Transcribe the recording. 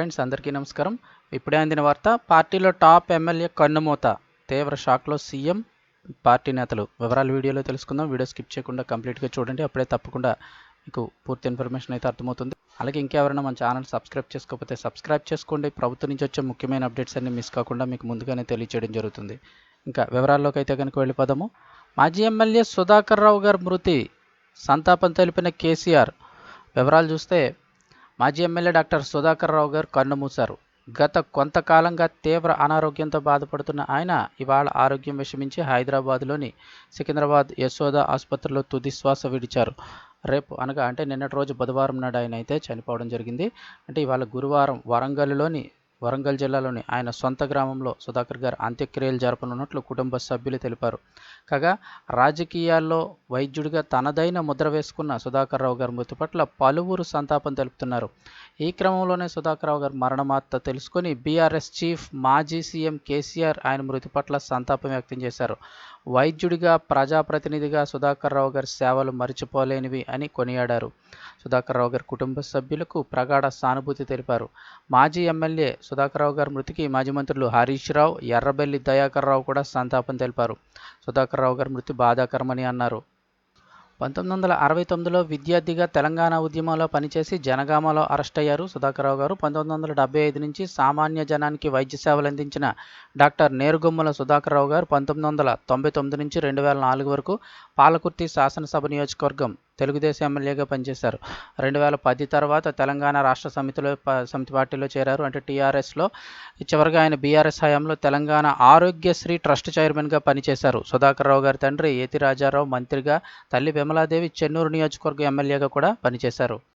Friends అందరికీ నమస్కారం. ఇప్పుడే అందిన వార్త పార్టీలో టాప్ ఎమ్మెల్యే కన్నుమూత. తీవ్ర షాక్లో సీఎం పార్టీ నేతలు. వివరాలు వీడియోలో తెలుసుకుందాం. వీడియో స్కిప్ చేయకుండా కంప్లీట్గా చూడండి. అప్పుడే తప్పకుండా మీకు పూర్తి ఇన్ఫర్మేషన్ అయితే అర్థమవుతుంది. అలాగే ఇంకెవరైనా మన ఛానల్ సబ్స్క్రైబ్ చేసుకోకపోతే సబ్స్క్రైబ్ చేసుకోండి. ప్రభుత్వం నుంచి వచ్చే ముఖ్యమైన అప్డేట్స్ అన్ని మిస్ కాకుండా మీకు ముందుగానే తెలియచేయడం జరుగుతుంది. ఇంకా వివరాల్లోకి అయితే కనుక వెళ్ళిపోదాము. మాజీ ఎమ్మెల్యే సుధాకర్ రావు గారి మృతి. సంతాపం తెలిపిన కేసీఆర్. వివరాలు చూస్తే మాజీ ఎమ్మెల్యే డాక్టర్ సుధాకర్ రావు గారు కన్నుమూశారు గత కొంతకాలంగా తీవ్ర అనారోగ్యంతో బాధపడుతున్న ఆయన ఇవాళ ఆరోగ్యం విషమించి హైదరాబాద్లోని సికింద్రాబాద్ యశోద ఆసుపత్రిలో తుది శ్వాస విడిచారు. రేపు అనగా అంటే నిన్నటి రోజు బుధవారం నాడు ఆయన అయితే చనిపోవడం జరిగింది. అంటే ఇవాళ గురువారం వరంగల్లోని వరంగల్ జిల్లాలోని ఆయన సొంత గ్రామంలో సుధాకర్ గారు అంత్యక్రియలు జరపనున్నట్లు కుటుంబ సభ్యులు తెలిపారు. కాగా రాజకీయాల్లో వైద్యుడిగా తనదైన ముద్ర వేసుకున్న సుధాకర్ రావు గారి మృతి పట్ల పలువురు సంతాపం తెలుపుతున్నారు. ఈ క్రమంలోనే సుధాకర్ రావు గారి మరణమార్త తెలుసుకొని బీఆర్ఎస్ చీఫ్ మాజీ సీఎం కేసీఆర్ ఆయన మృతి పట్ల సంతాపం వ్యక్తం చేశారు. వైద్యుడిగా ప్రజాప్రతినిధిగా సుధాకర్ రావు గారి సేవలు మరిచిపోలేనివి అని కొనియాడారు. సుధాకర్ రావు గారి కుటుంబ సభ్యులకు ప్రగాఢ సానుభూతి తెలిపారు. మాజీ ఎమ్మెల్యే సుధాకర్ రావు గారి మృతికి మాజీ మంత్రులు హరీష్ రావు ఎర్రబెల్లి దయాకర్ రావు కూడా సంతాపం తెలిపారు. సుధాకర్ రావు గారి మృతి బాధాకరమని అన్నారు. పంతొమ్మిది వందల అరవై తొమ్మిదిలో విద్యార్థిగా తెలంగాణ ఉద్యమంలో పనిచేసి జనగామలో అరెస్ట్ అయ్యారు. సుధాకరరావు గారు పంతొమ్మిది వందల డెబ్బై ఐదు నుంచి సామాన్య జనానికి వైద్య సేవలు అందించిన డాక్టర్ నేరుగుమ్మల సుధాకరరావు గారు పంతొమ్మిది వందల తొంభై తొమ్మిది నుంచి రెండు వేల నాలుగు వరకు పాలకుర్తి శాసనసభ నియోజకవర్గం తెలుగుదేశం ఎమ్మెల్యేగా పనిచేశారు. రెండు వేల పది తర్వాత తెలంగాణ రాష్ట్ర సమితిలో సమితి పార్టీలో చేరారు. అంటే టీఆర్ఎస్లో చివరిగా ఆయన బీఆర్ఎస్ హయాంలో తెలంగాణ ఆరోగ్యశ్రీ ట్రస్ట్ చైర్మన్గా పనిచేశారు. సుధాకర్ రావు గారి తండ్రి ఏతి రాజారావు మంత్రిగా తల్లి విమలాదేవి చెన్నూరు నియోజకవర్గం ఎమ్మెల్యేగా కూడా పనిచేశారు.